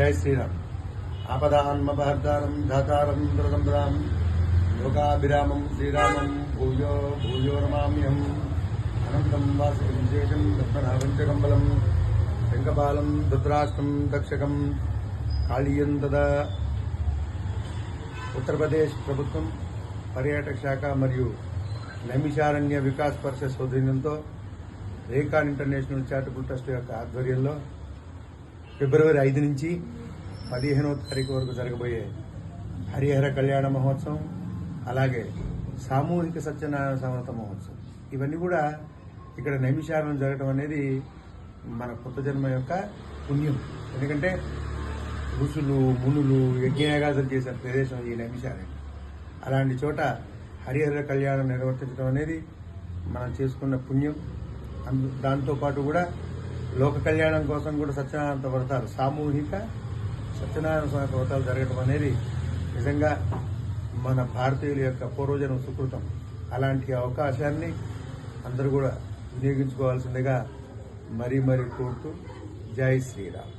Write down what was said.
జై శ్రీరామ్. ఆపదాన్మపహర్తారం ధాతారం దురదంబరాం లోకాభిరామం శ్రీరామం భూయో భూయో రమామ్యం అనంతం వాసుకం విశేషం రత్నవంచకంబలం శంఖపాలం రుద్రాష్టం దక్షకం కాళీయం తదా. ఉత్తరప్రదేశ్ ప్రభుత్వం పర్యాటక శాఖ మరియు నైమిషారణ్య వికాస్ పరిషత్ సౌజన్యంతో రేఖాన్ ఇంటర్నేషనల్ చారిటబుల్ ట్రస్ట్ యొక్క ఆధ్వర్యంలో ఫిబ్రవరి ఐదు నుంచి పదిహేనో తారీఖు వరకు జరగబోయే హరిహర కళ్యాణ మహోత్సవం అలాగే సామూహిక సత్యనారాయణ సమర్థ మహోత్సవం. ఇవన్నీ కూడా ఇక్కడ నైమిషారణం జరగడం అనేది మన కొత్త జన్మ యొక్క పుణ్యం. ఎందుకంటే ఋషులు మునులు యజ్ఞయాగాదులు చేసిన ప్రదేశం ఈ నైమిషారణ్యం అలాంటి చోట హరిహర కళ్యాణం నిర్వర్తించడం అనేది మనం చేసుకున్న పుణ్యం. అందు- దాంతోపాటు కూడా లోక కళ్యాణం కోసం కూడా సత్యనారాయణ వ్రతాలు సామూహిక సత్యనారాయణ స్వామి వ్రతాలు జరగడం అనేది నిజంగా మన భారతీయుల యొక్క పూర్వజనం సుకృతం. అలాంటి అవకాశాన్ని అందరూ కూడా వినియోగించుకోవాల్సిందిగా మరీ మరీ కోరుతూ జై శ్రీరామ్.